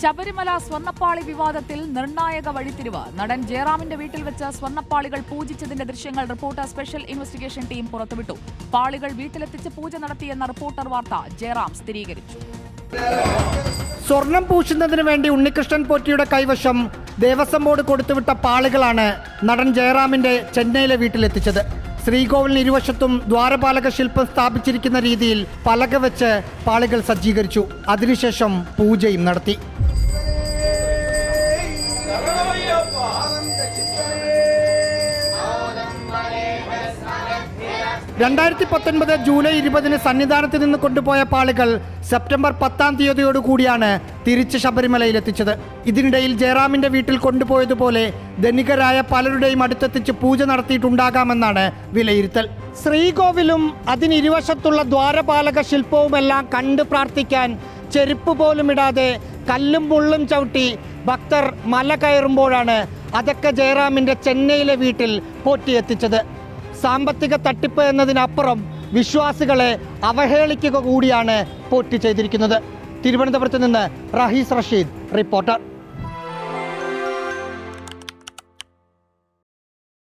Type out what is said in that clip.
ശബരിമല സ്വർണപ്പാളി വിവാദത്തിൽ നിർണായക വഴിത്തിരിവ്. നടൻ ജയറാമിന്റെ വീട്ടിൽ വെച്ച് സ്വർണപ്പാളികൾ പൂജിച്ചതിന്റെ ദൃശ്യങ്ങൾ റിപ്പോർട്ടർ സ്പെഷ്യൽ ഇൻവെസ്റ്റിഗേഷൻ ടീം പുറത്തുവിട്ടു. പാളികൾ വീട്ടിലെത്തിച്ച് പൂജ നടത്തിയെന്ന റിപ്പോർട്ടർ വാർത്ത ജയറാം സ്ഥിരീകരിച്ചു. സ്വർണം പൂശുന്നതിന് വേണ്ടി ഉണ്ണികൃഷ്ണൻ പോറ്റിയുടെ കൈവശം ദേവസ്വം ബോർഡ് കൊടുത്തുവിട്ട പാളികളാണ് നടൻ ജയറാമിന്റെ ചെന്നൈയിലെ വീട്ടിലെത്തിച്ചത്. ശ്രീകോവിലിന് ഇരുവശത്തും ദ്വാരപാലക ശില്പം സ്ഥാപിച്ചിരിക്കുന്ന രീതിയിൽ പലക വെച്ച് പാളികൾ സജ്ജീകരിച്ചു. അതിനുശേഷം പൂജയും നടത്തി. രണ്ടായിരത്തി പത്തൊൻപത് ജൂലൈ ഇരുപതിന് സന്നിധാനത്ത് നിന്ന് കൊണ്ടുപോയ പാളികൾ സെപ്റ്റംബർ പത്താം തീയതിയോടുകൂടിയാണ് തിരിച്ച് ശബരിമലയിൽ എത്തിച്ചത്. ഇതിനിടയിൽ ജയറാമിന്റെ വീട്ടിൽ കൊണ്ടുപോയതുപോലെ ധനികരായ പലരുടെയും അടുത്തെത്തിച്ച് പൂജ നടത്തിയിട്ടുണ്ടാകാമെന്നാണ് വിലയിരുത്തൽ. ശ്രീകോവിലും അതിനിരുവശത്തുള്ള ദ്വാരപാലക ശില്പവുമെല്ലാം കണ്ട് പ്രാർത്ഥിക്കാൻ ചെരുപ്പ് പോലും ഇടാതെ കല്ലും പുള്ളും ചവിട്ടി ഭക്തർ മല കയറുമ്പോഴാണ് അതൊക്കെ ജയറാമിന്റെ ചെന്നൈയിലെ വീട്ടിൽ പോറ്റിയെത്തിച്ചത്. സാമ്പത്തിക തട്ടിപ്പ് എന്നതിനപ്പുറം വിശ്വാസികളെ അവഹേളിക്കുക കൂടിയാണ് പോറ്റി ചെയ്തിരിക്കുന്നത്. തിരുവനന്തപുരത്ത് നിന്ന് റഹീസ് റഷീദ് റിപ്പോർട്ടർ.